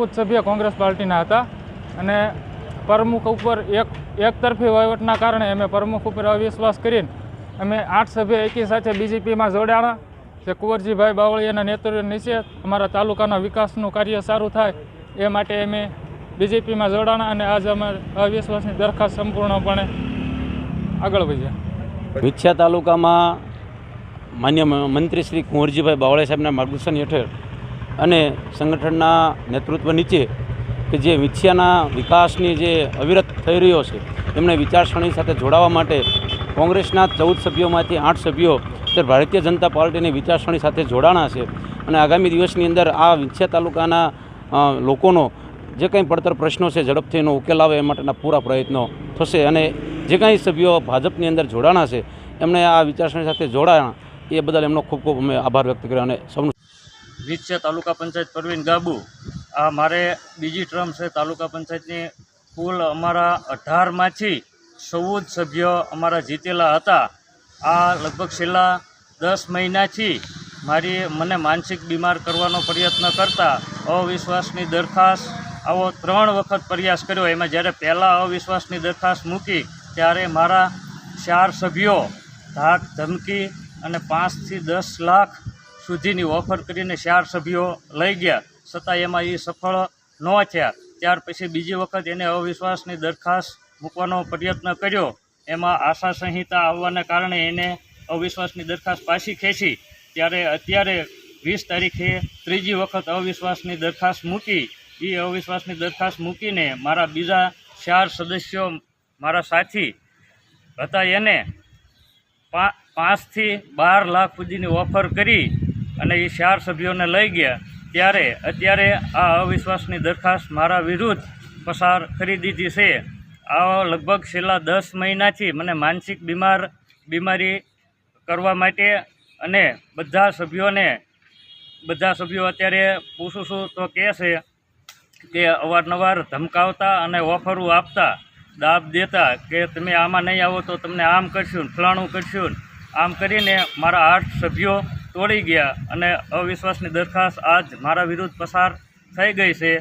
ચૌદ સભ્ય કોંગ્રેસ પાર્ટીના હતા અને પ્રમુખ ઉપર એક એકતરફી વહીવટના કારણે અમે પ્રમુખ ઉપર અવિશ્વાસ કરીને અમે આઠ સભ્ય એકી સાથે બીજેપીમાં જોડાણા. જે કુંવરજીભાઈ બાવળીયાના નેતૃત્વ નીચે અમારા તાલુકાના વિકાસનું કાર્ય સારું થાય એ માટે અમે બીજેપીમાં જોડાણા અને આજે અમે અવિશ્વાસની દરખાસ્ત સંપૂર્ણપણે આગળ વધ્યા. વિછ્યા તાલુકામાં માન્ય મંત્રી શ્રી કુંવરજીભાઈ બાવળે સાહેબના માર્ગદર્શન હેઠળ અને સંગઠનના નેતૃત્વ નીચે કે જે વિછિયાના વિકાસની જે અવિરત થઈ રહ્યો છે, એમને વિચારસરણી સાથે જોડાવા માટે કોંગ્રેસના ચૌદ સભ્યોમાંથી આઠ સભ્યો તે ભારતીય જનતા પાર્ટીની વિચારસરણી સાથે જોડાણા છે. અને આગામી દિવસની અંદર આ વિછિયા તાલુકાના લોકોનો જે કંઈ પડતર પ્રશ્નો છે ઝડપથી એનો ઉકેલ આવે એ માટેના પૂરા પ્રયત્નો થશે. અને જે કાંઈ સભ્યો ભાજપની અંદર જોડાણા છે એમણે આ વિચારસરણી સાથે જોડાણા એ બદલ એમનો ખૂબ ખૂબ અમે આભાર વ્યક્ત કર્યો અને સૌનું વિછિયા તાલુકા પંચાયત પરવીન ગાબુ. આ મારે બીજી ટર્મ છે તાલુકા પંચાયતની. કુલ અમારા અઢારમાંથી ચૌદ સભ્યો અમારા જીતેલા હતા. આ લગભગ છેલ્લા દસ મહિનાથી મારી મને માનસિક બીમાર કરવાનો પ્રયત્ન કરતા અવિશ્વાસની દરખાસ્ત, આવો ત્રણ વખત પ્રયાસ કર્યો. એમાં જ્યારે પહેલાં અવિશ્વાસની દરખાસ્ત મૂકી, ત્યારે મારા ચાર સભ્યો ધાક ધમકી અને પાંચથી દસ લાખ સુધીની ઓફર કરીને ચાર સભ્યો લઈ ગયા. છતાં એમાં એ સફળ ન થયા. ત્યાર પછી બીજી વખત એને અવિશ્વાસની દરખાસ્ત મૂકવાનો પ્રયત્ન કર્યો. એમાં આશા સંહિતા આવવાને કારણે એને અવિશ્વાસની દરખાસ્ત પાછી ખેંચી. ત્યારે અત્યારે વીસ તારીખે ત્રીજી વખત અવિશ્વાસની દરખાસ્ત મૂકી. એ અવિશ્વાસની દરખાસ્ત મૂકીને મારા બીજા ચાર સદસ્યો મારા સાથી હતા એને પાંચથી બાર લાખ સુધીની ઓફર કરી. અને એ ચાર સભ્યોને લઈ ગયા. ત્યારે અત્યારે આ અવિશ્વાસની દરખાસ્ત મારા વિરુદ્ધ પસાર કરી દીધી છે. આ લગભગ છેલ્લા દસ મહિનાથી મને માનસિક બીમાર, બીમારી કરવા માટે અને બધા સભ્યોને, બધા સભ્યો અત્યારે પૂછું છું તો કહે છે કે અવારનવાર ધમકાવતા અને ઓફરો આપતા, દાબ દેતા કે તમે આમાં નહીં આવો તો તમને આમ કરશું ફલાણું કરશું આમ કરીને મારા આઠ સભ્યો તોડી ગયા અને અવિશ્વાસની દરખાસ્ત આજ મારા વિરુદ્ધ પસાર થઈ ગઈ છે.